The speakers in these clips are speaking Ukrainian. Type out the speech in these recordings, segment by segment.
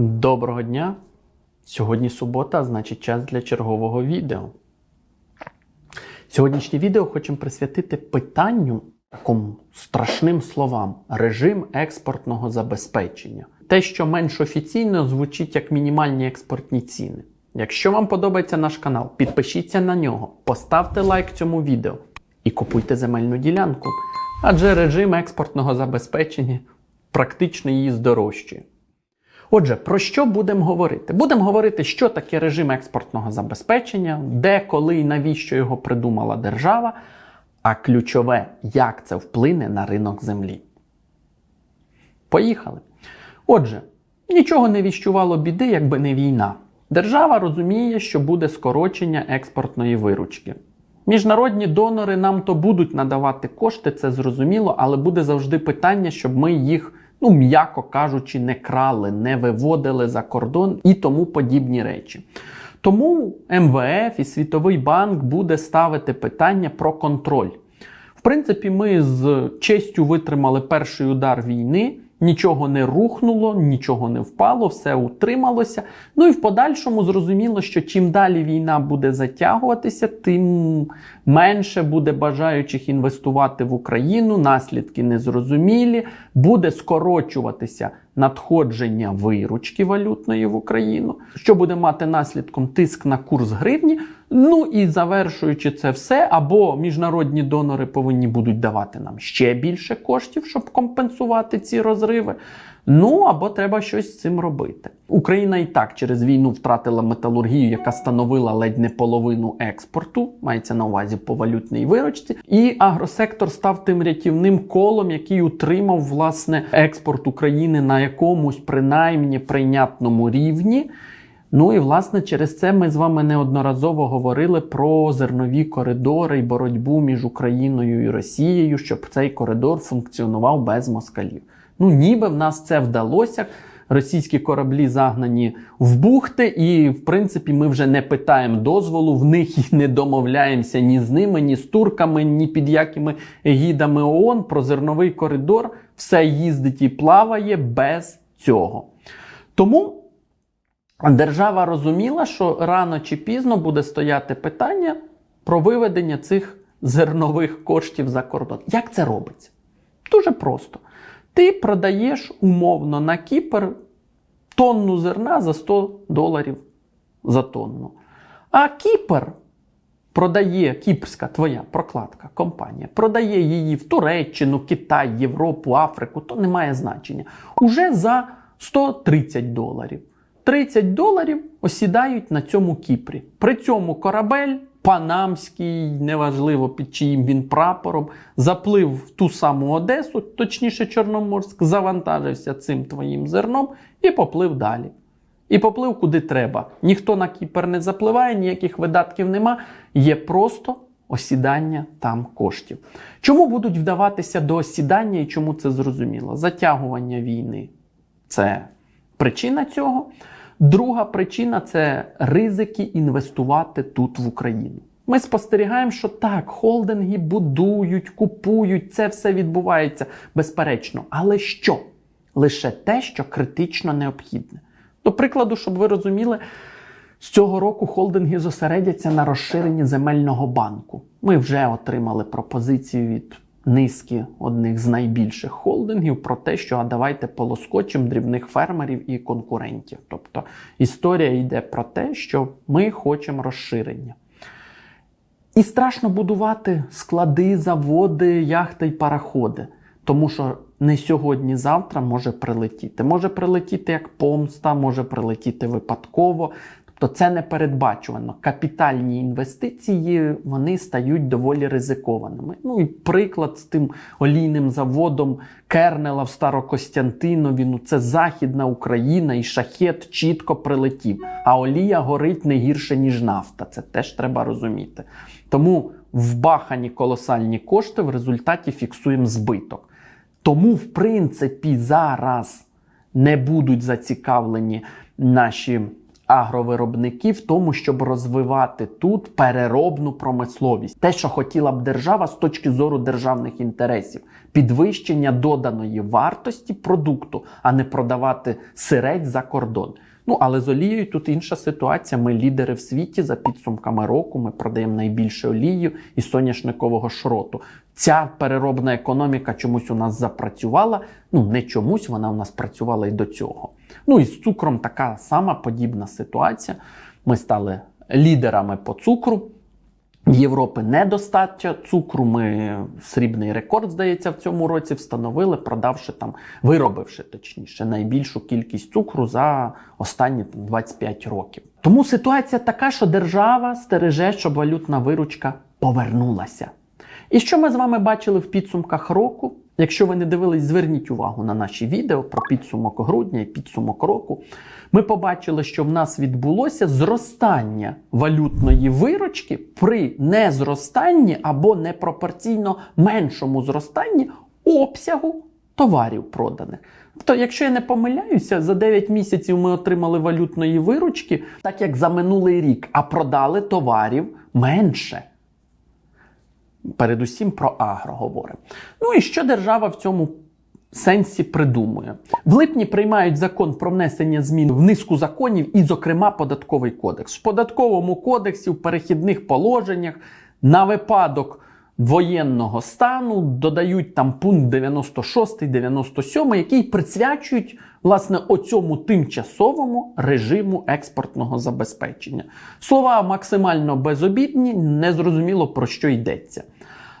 Доброго дня! Сьогодні субота, значить час для чергового відео. Сьогоднішнє відео хочемо присвятити питанню такому страшним словам режим експортного забезпечення. Те, що менш офіційно звучить як мінімальні експортні ціни. Якщо вам подобається наш канал, підпишіться на нього, поставте лайк цьому відео і купуйте земельну ділянку, адже режим експортного забезпечення практично її здорожчує. Отже, про що будемо говорити? Будемо говорити, що таке режим експортного забезпечення, де, коли і навіщо його придумала держава, а ключове, як це вплине на ринок землі. Поїхали. Отже, нічого не віщувало біди, якби не війна. Держава розуміє, що буде скорочення експортної виручки. Міжнародні донори нам то будуть надавати кошти, це зрозуміло, але буде завжди питання, щоб ми їх, ну м'яко кажучи, не крали, не виводили за кордон і тому подібні речі. Тому МВФ і Світовий банк буде ставити питання про контроль. В принципі, ми з честю витримали перший удар війни. Нічого не рухнуло, нічого не впало, все утрималося. Ну і в подальшому зрозуміло, що чим далі війна буде затягуватися, тим менше буде бажаючих інвестувати в Україну, наслідки незрозумілі, буде скорочуватися надходження виручки валютної в Україну, що буде мати наслідком тиск на курс гривні. Ну і завершуючи це все, або міжнародні донори повинні будуть давати нам ще більше коштів, щоб компенсувати ці розриви. Ну або треба щось з цим робити. Україна і так через війну втратила металургію, яка становила ледь не половину експорту, мається на увазі по валютній виручці. І агросектор став тим рятівним колом, який утримав власне експорт України на якомусь принаймні прийнятному рівні. Ну і власне через це ми з вами неодноразово говорили про зернові коридори і боротьбу між Україною і Росією, щоб цей коридор функціонував без москалів. Ну, ніби в нас це вдалося. Російські кораблі загнані в бухти, і в принципі ми вже не питаємо дозволу в них і не домовляємося ні з ними, ні з турками, ні під якими егідами ООН про зерновий коридор. Все їздить і плаває без цього. Тому. Держава розуміла, що рано чи пізно буде стояти питання про виведення цих зернових коштів за кордон. Як це робиться? Дуже просто. Ти продаєш умовно на Кіпр тонну зерна за 100 доларів за тонну. А Кіпр продає, кіпрська твоя прокладка компанія, продає її в Туреччину, Китай, Європу, Африку, то не має значення. Уже за 130 доларів. 30 доларів осідають на цьому Кіпрі. При цьому корабель панамський, неважливо під чиїм він прапором, заплив в ту саму Одесу, точніше Чорноморськ, завантажився цим твоїм зерном і поплив далі. І поплив куди треба. Ніхто на Кіпр не запливає, ніяких видатків нема. Є просто осідання там коштів. Чому будуть вдаватися до осідання і чому це зрозуміло? Затягування війни це причина цього. Друга причина це ризики інвестувати тут в Україну. Ми спостерігаємо, що так, холдинги будують, купують, це все відбувається безперечно. Але що? Лише те, що критично необхідне. До прикладу, щоб ви розуміли, з цього року холдинги зосередяться на розширенні земельного банку. Ми вже отримали пропозицію від низки одних з найбільших холдингів про те, що а давайте полоскочимо дрібних фермерів і конкурентів. Тобто історія йде про те, що ми хочемо розширення. І страшно будувати склади, заводи, яхти й параходи. Тому що не сьогодні-завтра може прилетіти. Може прилетіти як помста, може прилетіти випадково. Тобто це не передбачувано. Капітальні інвестиції вони стають доволі ризикованими. Ну і приклад з тим олійним заводом Кернела в Старокостянтинові. Ну це Західна Україна і шахет чітко прилетів. А олія горить не гірше, ніж нафта. Це теж треба розуміти. Тому вбахані колосальні кошти в результаті фіксуємо збиток. Тому, в принципі, зараз не будуть зацікавлені наші агровиробники в тому, щоб розвивати тут переробну промисловість. Те, що хотіла б держава з точки зору державних інтересів, підвищення доданої вартості продукту, а не продавати сирець за кордон. Ну, але з олією тут інша ситуація. Ми лідери в світі за підсумками року. Ми продаємо найбільше олію і соняшникового шроту. Ця переробна економіка чомусь у нас запрацювала. Ну не чомусь, вона у нас працювала і до цього. Ну і з цукром така сама подібна ситуація. Ми стали лідерами по цукру. Європи недостатньо цукру. Ми срібний рекорд, здається, в цьому році встановили, продавши там, виробивши точніше найбільшу кількість цукру за останні там, 25 років. Тому ситуація така, що держава стереже, щоб валютна виручка повернулася. І що ми з вами бачили в підсумках року? Якщо ви не дивились, зверніть увагу на наші відео про підсумок грудня і підсумок року. Ми побачили, що в нас відбулося зростання валютної виручки при незростанні або непропорційно меншому зростанні обсягу товарів проданих. Тобто, якщо я не помиляюся, за 9 місяців ми отримали валютної виручки, так як за минулий рік, а продали товарів менше. Передусім про агро говоримо. Ну і що держава в цьому сенсі придумує? В липні приймають закон про внесення змін в низку законів, і, зокрема, податковий кодекс. В податковому кодексі в перехідних положеннях на випадок воєнного стану додають там пункт 96, 97, який присвячують власне оцьому тимчасовому режиму експортного забезпечення. Слова максимально безобідні, незрозуміло про що йдеться.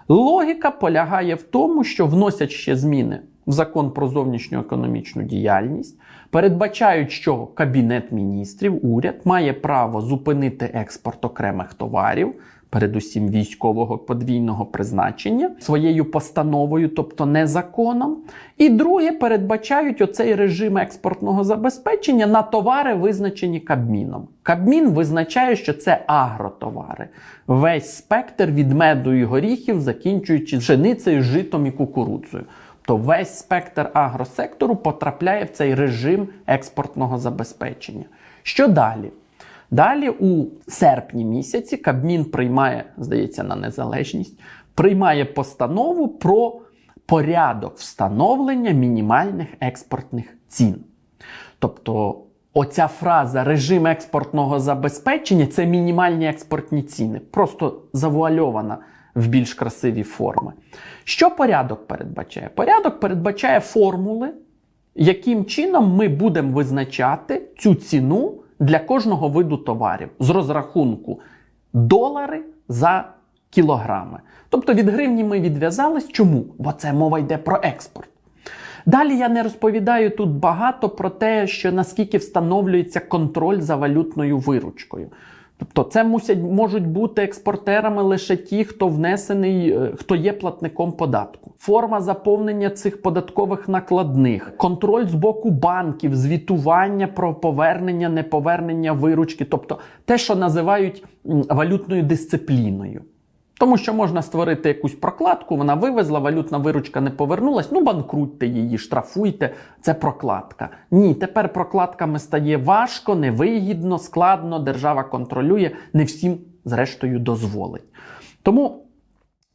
Логіка полягає в тому, що вносять ще зміни в закон про зовнішню економічну діяльність, передбачають, що Кабінет міністрів, уряд має право зупинити експорт окремих товарів. Передусім військового подвійного призначення своєю постановою, тобто не законом. І друге, передбачають оцей режим експортного забезпечення на товари, визначені Кабміном. Кабмін визначає, що це агротовари. Весь спектр від меду і горіхів, закінчуючи пшеницею, житом і кукурудзою. То весь спектр агросектору потрапляє в цей режим експортного забезпечення. Що далі? Далі, у серпні місяці, Кабмін приймає, здається, на незалежність, приймає постанову про порядок встановлення мінімальних експортних цін. Тобто, оця фраза режим експортного забезпечення це мінімальні експортні ціни, просто завуальована в більш красиві форми. Що порядок передбачає? Порядок передбачає формули, яким чином ми будемо визначати цю ціну для кожного виду товарів з розрахунку долари за кілограми. Тобто від гривні ми відв'язались. Чому? Бо це мова йде про експорт. Далі я не розповідаю тут багато про те, що наскільки встановлюється контроль за валютною виручкою. Тобто це мусять, можуть бути експортерами лише ті, хто внесений, е, хто є платником податку. Форма заповнення цих податкових накладних, контроль з боку банків, звітування про повернення, неповернення виручки, тобто те, що називають валютною дисципліною. Тому що можна створити якусь прокладку, вона вивезла, валютна виручка не повернулась. Ну, банкрутьте її, штрафуйте. Це прокладка. Ні, тепер прокладками стає важко, невигідно, складно. Держава контролює, не всім, зрештою, дозволить. Тому.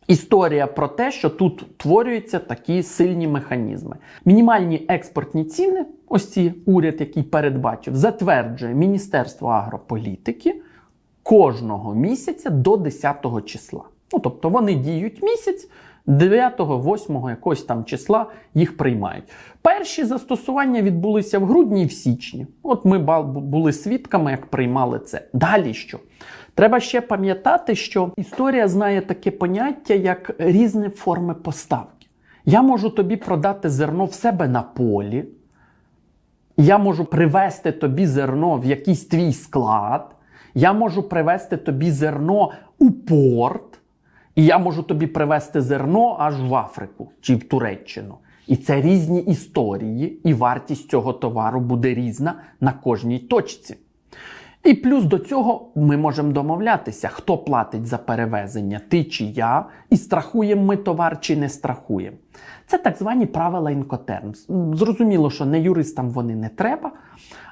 Історія про те, що тут утворюються такі сильні механізми. Мінімальні експортні ціни, ось ці уряд, який передбачив, затверджує Міністерство агрополітики кожного місяця до 10 числа. Ну, тобто вони діють місяць, 9-8 якогось там числа їх приймають. Перші застосування відбулися в грудні і в січні. От ми були свідками, як приймали це. Далі що? Треба ще пам'ятати, що історія знає таке поняття, як різні форми поставки. Я можу тобі продати зерно в себе на полі, я можу привезти тобі зерно в якийсь твій склад, я можу привезти тобі зерно у порт, і я можу тобі привезти зерно аж в Африку чи в Туреччину. І це різні історії, і вартість цього товару буде різна на кожній точці. І плюс до цього ми можемо домовлятися, хто платить за перевезення, ти чи я, і страхуємо ми товар чи не страхуємо. Це так звані правила інкотермс. Зрозуміло, що не юристам вони не треба,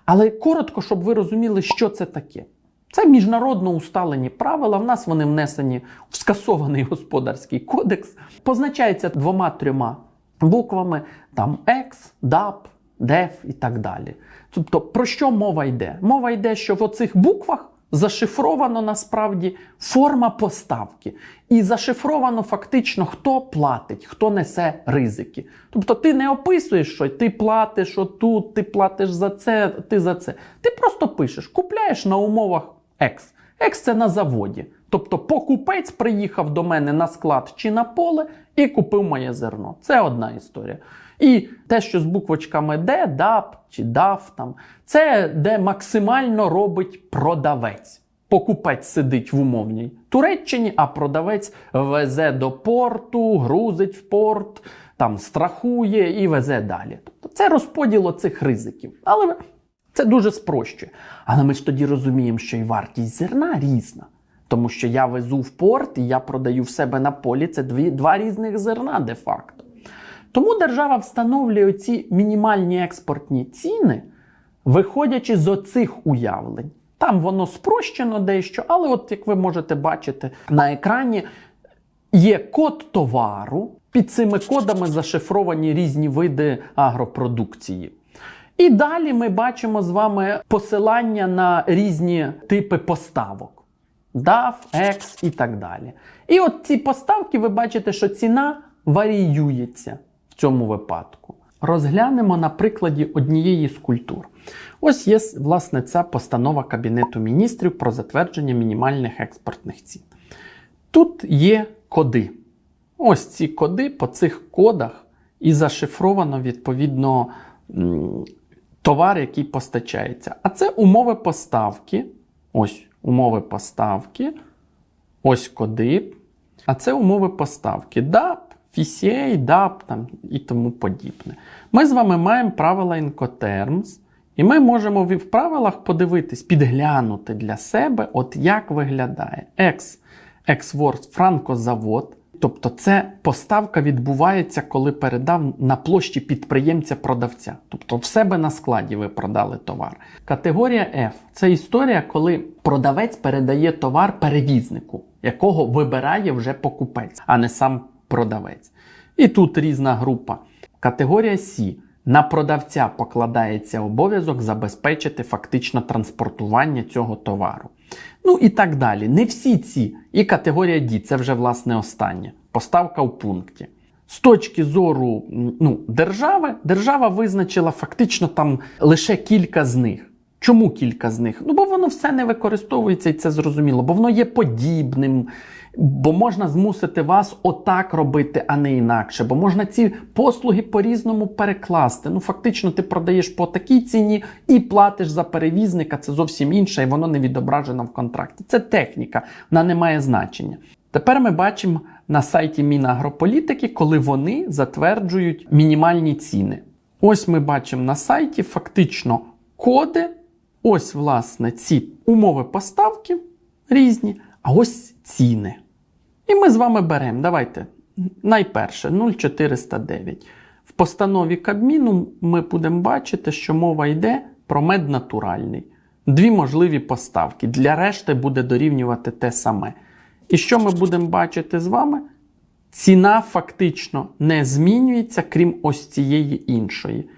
але коротко, щоб ви розуміли, що це таке. Це міжнародно усталені правила. В нас вони внесені в скасований господарський кодекс. Позначається двома-трьома буквами: там X, DAP, DEF і так далі. Тобто, про що мова йде? Мова йде, що в оцих буквах зашифровано насправді форма поставки. І зашифровано фактично, хто платить, хто несе ризики. Тобто ти не описуєш, що ти платиш отут, ти платиш за це, ти за це. Ти просто пишеш, купляєш на умовах X. X це на заводі. Тобто покупець приїхав до мене на склад чи на поле і купив моє зерно. Це одна історія. І те, що з буквочками D, DAP чи DAF, там, це де максимально робить продавець. Покупець сидить в умовній Туреччині, а продавець везе до порту, грузить в порт, там страхує і везе далі. Тобто це розподіл оцих ризиків. Але це дуже спрощує. Але ми ж тоді розуміємо, що і вартість зерна різна. Тому що я везу в порт і я продаю в себе на полі. Це дві, два різних зерна де-факто. Тому держава встановлює ці мінімальні експортні ціни, виходячи з оцих уявлень. Там воно спрощено дещо, але от як ви можете бачити на екрані, є код товару. Під цими кодами зашифровані різні види агропродукції. І далі ми бачимо з вами посилання на різні типи поставок. DAF, X і так далі. І от ці поставки, ви бачите, що ціна варіюється в цьому випадку. Розглянемо на прикладі однієї з культур. Ось є, власне, ця постанова Кабінету міністрів про затвердження мінімальних експортних цін. Тут є коди. Ось ці коди по цих кодах і зашифровано відповідно товар, який постачається. А це умови поставки. Ось умови поставки. Ось коди. А це умови поставки. DAP, FCA, DAP там, і тому подібне. Ми з вами маємо правила Incoterms, і ми можемо в правилах подивитись, підглянути для себе, от як виглядає Ex, Exworld франкозавод. Тобто це поставка відбувається, коли передав на площі підприємця-продавця. Тобто в себе на складі ви продали товар. Категорія F це історія, коли продавець передає товар перевізнику, якого вибирає вже покупець, а не сам продавець. І тут різна група. Категорія C. На продавця покладається обов'язок забезпечити фактично транспортування цього товару. Ну і так далі. Не всі ці. І категорія D, це вже власне останнє. Поставка в пункті. З точки зору ну, держави, держава визначила фактично там лише кілька з них. Чому кілька з них? Ну, бо воно все не використовується, і це зрозуміло, бо воно є подібним, бо можна змусити вас отак робити, а не інакше. Бо можна ці послуги по-різному перекласти. Ну, фактично, ти продаєш по такій ціні і платиш за перевізника, це зовсім інше, і воно не відображено в контракті. Це техніка, вона не має значення. Тепер ми бачимо на сайті Мінагрополітики, коли вони затверджують мінімальні ціни. Ось ми бачимо на сайті фактично коди. Ось, власне, ці умови поставки різні, а ось ціни. І ми з вами беремо. Давайте. Найперше 0,409. В постанові Кабміну ми будемо бачити, що мова йде про мед натуральний. Дві можливі поставки. Для решти буде дорівнювати те саме. І що ми будемо бачити з вами? Ціна фактично не змінюється, крім ось цієї іншої.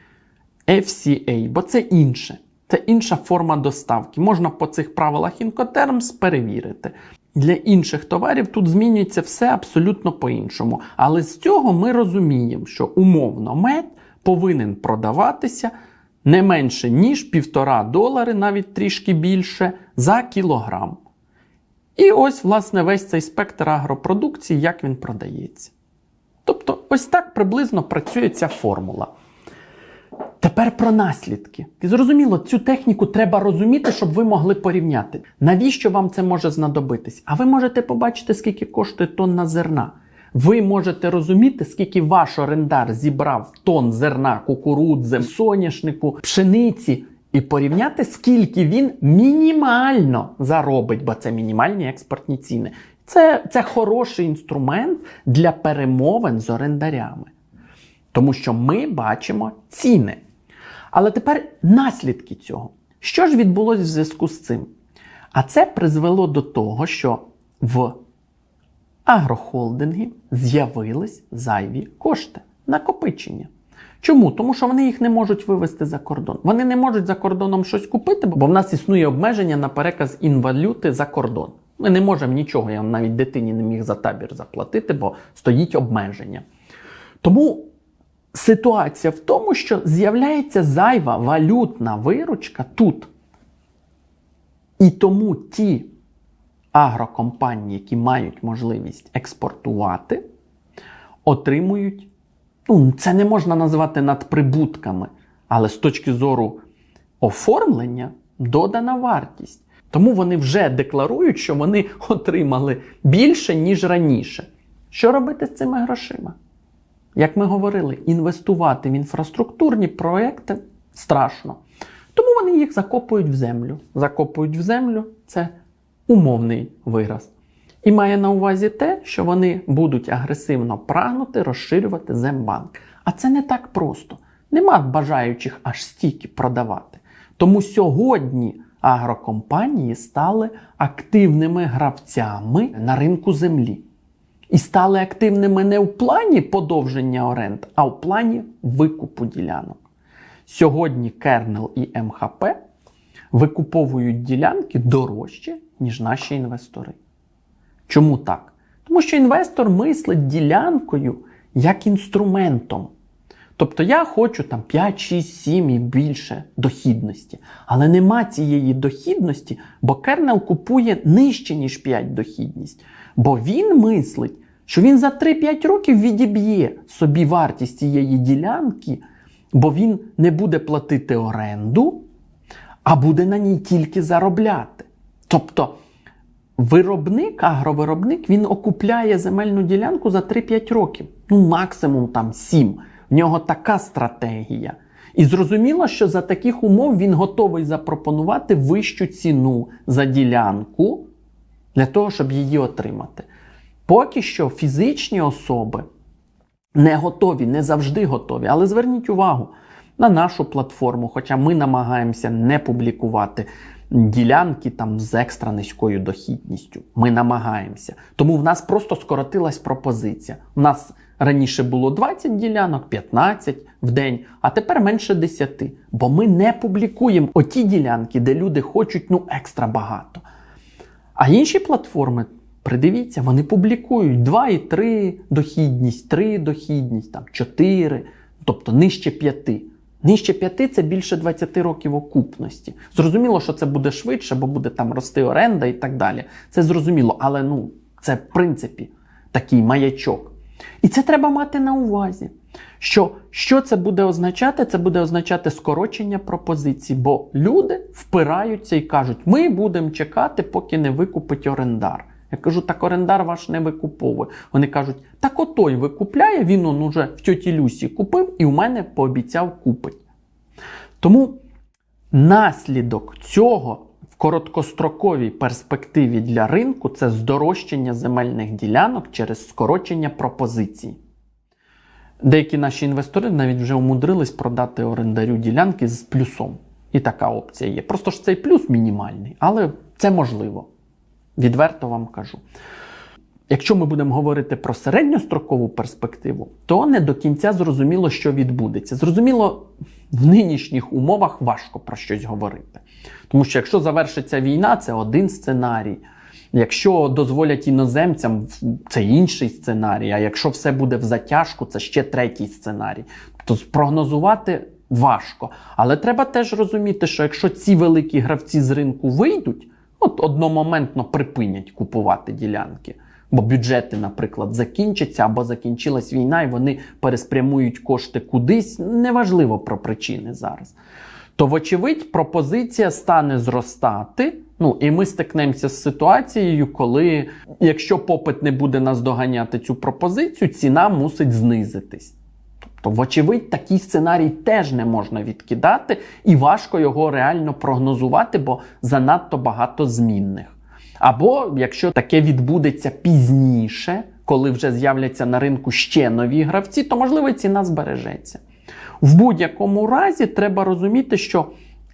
FCA, бо це інше. Це інша форма доставки. Можна по цих правилах Incoterms перевірити. Для інших товарів тут змінюється все абсолютно по-іншому. Але з цього ми розуміємо, що умовно мед повинен продаватися не менше, ніж 1,5 долари, навіть трішки більше, за кілограм. І ось, власне, весь цей спектр агропродукції, як він продається. Тобто, ось так приблизно працює ця формула. Тепер про наслідки. І зрозуміло, цю техніку треба розуміти, щоб ви могли порівняти. Навіщо вам це може знадобитись? А ви можете побачити, скільки коштує тонна зерна. Ви можете розуміти, скільки ваш орендар зібрав тонн зерна, кукурудзи, соняшнику, пшениці. і порівняти, скільки він мінімально заробить, бо це мінімальні експортні ціни. Це, це хороший інструмент для перемовин з орендарями. Тому що ми бачимо ціни. Але тепер наслідки цього. Що ж відбулося в зв'язку з цим? А це призвело до того, що в агрохолдингів з'явились зайві кошти, накопичення. Чому? Тому що вони їх не можуть вивезти за кордон. Вони не можуть за кордоном щось купити, бо в нас існує обмеження на переказ інвалюти за кордон. Ми не можемо нічого, я навіть дитині не міг за табір заплатити, бо стоїть обмеження. Тому ситуація в тому, що з'являється зайва валютна виручка тут. І тому ті агрокомпанії, які мають можливість експортувати, отримують. Ну, це не можна назвати надприбутками, але з точки зору оформлення додана вартість. Тому вони вже декларують, що вони отримали більше, ніж раніше. Що робити з цими грошима? Як ми говорили, інвестувати в інфраструктурні проекти страшно. Тому вони їх закопують в землю. Закопують в землю це умовний вираз. І має на увазі те, що вони будуть агресивно прагнути розширювати зембанк. А це не так просто. Нема бажаючих аж стільки продавати. Тому сьогодні агрокомпанії стали активними гравцями на ринку землі. І стали активними не в плані подовження оренд, а в плані викупу ділянок. Сьогодні Кернел і МХП викуповують ділянки дорожче, ніж наші інвестори. Чому так? Тому що інвестор мислить ділянкою як інструментом. Тобто я хочу там 5, 6, 7 і більше дохідності. Але нема цієї дохідності, бо кернел купує нижче, ніж 5 дохідність. Бо він мислить, що він за 3-5 років відіб'є собі вартість цієї ділянки, бо він не буде платити оренду, а буде на ній тільки заробляти. Тобто виробник, агровиробник, він окупляє земельну ділянку за 3-5 років, ну максимум там 7. В нього така стратегія. І зрозуміло, що за таких умов він готовий запропонувати вищу ціну за ділянку для того, щоб її отримати. Поки що фізичні особи не готові, не завжди готові. Але зверніть увагу на нашу платформу, хоча ми намагаємося не публікувати ділянки там з екстра низькою дохідністю. Ми намагаємося. Тому в нас просто скоротилась пропозиція. У нас раніше було 20 ділянок, 15 в день, а тепер менше 10. Бо ми не публікуємо оті ділянки, де люди хочуть ну екстра багато. А інші платформи, придивіться, вони публікують 2 і 3 дохідність, 3 дохідність, там 4, тобто нижче 5. Нижче 5 це більше 20 років окупності. Зрозуміло, що це буде швидше, бо буде там рости оренда і так далі. Це зрозуміло, але ну, це в принципі такий маячок. І це треба мати на увазі. Що що це буде означати? Це буде означати скорочення пропозицій, бо люди впираються і кажуть, ми будемо чекати, поки не викупить орендар. Я кажу, так орендар ваш не викуповує. Вони кажуть, так отой викупляє, він он уже в тьоті Люсі купив і у мене пообіцяв купить. Тому наслідок цього в короткостроковій перспективі для ринку це здорожчання земельних ділянок через скорочення пропозицій. Деякі наші інвестори навіть вже умудрились продати орендарю ділянки з плюсом. І така опція є. Просто ж цей плюс мінімальний, але це можливо. Відверто вам кажу. Якщо ми будемо говорити про середньострокову перспективу, то не до кінця зрозуміло, що відбудеться. Зрозуміло, в нинішніх умовах важко про щось говорити. Тому що якщо завершиться війна, це один сценарій. Якщо дозволять іноземцям, це інший сценарій. А якщо все буде в затяжку, це ще третій сценарій. Тобто спрогнозувати важко. Але треба теж розуміти, що якщо ці великі гравці з ринку вийдуть, от одномоментно припинять купувати ділянки. Бо бюджети, наприклад, закінчаться або закінчилась війна, і вони переспрямують кошти кудись. Неважливо про причини зараз. То, вочевидь, пропозиція стане зростати. Ну і ми стикнемося з ситуацією, коли, якщо попит не буде наздоганяти цю пропозицію, ціна мусить знизитись. То, вочевидь, такий сценарій теж не можна відкидати, і важко його реально прогнозувати, бо занадто багато змінних. Або якщо таке відбудеться пізніше, коли вже з'являться на ринку ще нові гравці, то можливо ціна збережеться. В будь-якому разі треба розуміти, що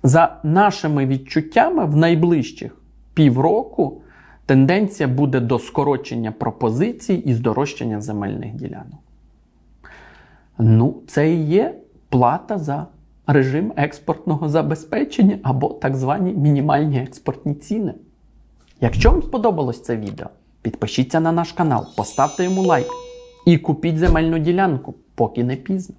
за нашими відчуттями в найближчих півроку тенденція буде до скорочення пропозицій і здорожчання земельних ділянок ну це і є плата за режим експортного забезпечення або так звані мінімальні експортні ціни. Якщо вам сподобалось це відео, підпишіться на наш канал, поставте йому лайк і купіть земельну ділянку, поки не пізно.